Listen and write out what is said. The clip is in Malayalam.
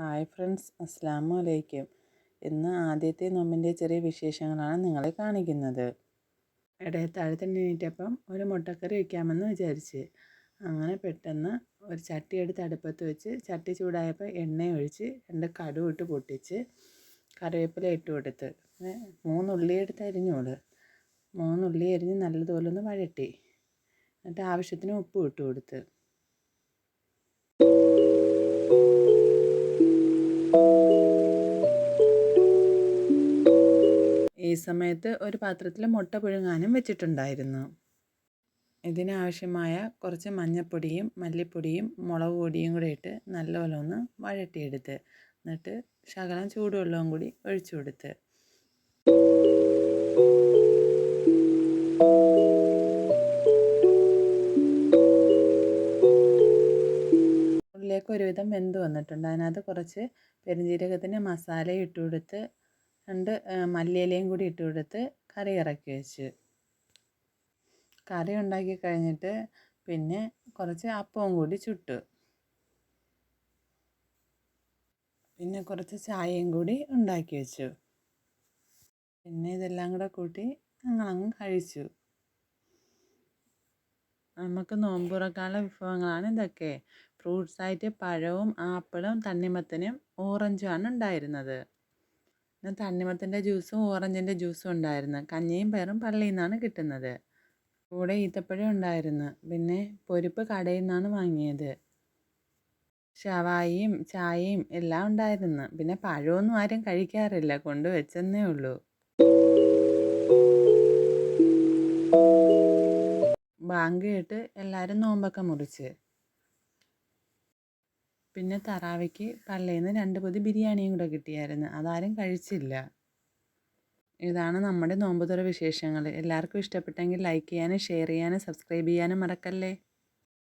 ഹായ് ഫ്രണ്ട്സ് അസ്സാമു അലൈക്കും. ഇന്ന് ആദ്യത്തെ നോമ്പിന്റെ ചെറിയ വിശേഷങ്ങളാണ് നിങ്ങളെ കാണിക്കുന്നത്. ഇടയത്താഴത്തിന് എണീറ്റപ്പം ഒരു മുട്ടക്കറി വയ്ക്കാമെന്ന് വിചാരിച്ച്. അങ്ങനെ പെട്ടെന്ന് ഒരു ചട്ടി എടുത്ത് അടുപ്പത്ത് വെച്ച് ചട്ടി ചൂടായപ്പോൾ എണ്ണ ഒഴിച്ച് രണ്ട് കടുവ് ഇട്ട് പൊട്ടിച്ച് കറിവേപ്പില ഇട്ട് കൊടുത്ത്. മൂന്നുള്ളി എടുത്ത് അരിഞ്ഞോൾ മൂന്നുള്ളി അരിഞ്ഞ് നല്ലതുപോലെ ഒന്ന് വഴറ്റി. എന്നിട്ട് ആവശ്യത്തിന് ഉപ്പ് ഇട്ട് കൊടുത്ത്. സമയത്ത് ഒരു പാത്രത്തിൽ മുട്ട പുഴുങ്ങാനും വെച്ചിട്ടുണ്ടായിരുന്നു. ഇതിനാവശ്യമായ കുറച്ച് മഞ്ഞൾപ്പൊടിയും മല്ലിപ്പൊടിയും മുളക് പൊടിയും കൂടെ ഇട്ട് നല്ലപോലെ ഒന്ന് വഴട്ടിയെടുത്ത് എന്നിട്ട് ശകലം ചൂടുവെള്ളവും കൂടി ഒഴിച്ചു കൊടുത്ത്. ഉള്ളിലേക്ക് ഒരുവിധം വെന്ത് വന്നിട്ടുണ്ട്. അതിനകത്ത് കുറച്ച് പെരുംജീരകത്തിന്റെ മസാല ഇട്ട് കൊടുത്ത് രണ്ട് മല്ലിയിലയും കൂടി ഇട്ട് കൊടുത്ത് കറി ഇറക്കി വെച്ച്. കറി ഉണ്ടാക്കി കഴിഞ്ഞിട്ട് പിന്നെ കുറച്ച് അപ്പവും കൂടി ചുട്ടു. പിന്നെ കുറച്ച് ചായയും കൂടി ഉണ്ടാക്കി വെച്ചു. പിന്നെ ഇതെല്ലാം കൂടെ കൂട്ടി ഞങ്ങളങ്ങ് കഴിച്ചു. നമുക്ക് നോമ്പുറക്കാല വിഭവങ്ങളാണ് ഇതൊക്കെ. ഫ്രൂട്ട്സായിട്ട് പഴവും ആപ്പിളും തണ്ണിമത്തനും ഓറഞ്ചുമാണ് ഉണ്ടായിരുന്നത്. പിന്നെ തണ്ണിമത്തന്റെ ജ്യൂസും ഓറഞ്ചിന്റെ ജ്യൂസും ഉണ്ടായിരുന്നു. കഞ്ഞിയും പയറും പള്ളിയിൽ നിന്നാണ് കിട്ടുന്നത്. കൂടെ ഈത്തപ്പഴം ഉണ്ടായിരുന്നു. പിന്നെ പൊരിപ്പ് കടയിൽ നിന്നാണ് വാങ്ങിയത്. ഷവായിയും ചായയും എല്ലാം ഉണ്ടായിരുന്നു. പിന്നെ പഴമൊന്നും ആരും കഴിക്കാറില്ല. കൊണ്ടുവച്ചെന്നേ ഉള്ളൂ. ബാങ്ക് കേട്ട് എല്ലാവരും നോമ്പൊക്കെ മുറിച്ച്. പിന്നെ തറാവയ്ക്ക് പള്ളിയിൽ രണ്ട് പൊതി ബിരിയാണിയും കൂടെ കിട്ടിയായിരുന്നു. അതാരും കഴിച്ചില്ല. ഇതാണ് നമ്മുടെ നോമ്പുതുറ വിശേഷങ്ങൾ എല്ലാവർക്കും ഇഷ്ടപ്പെട്ടെങ്കിൽ ലൈക്ക് ചെയ്യാനും ഷെയർ ചെയ്യാനും സബ്സ്ക്രൈബ് ചെയ്യാനും മറക്കല്ലേ?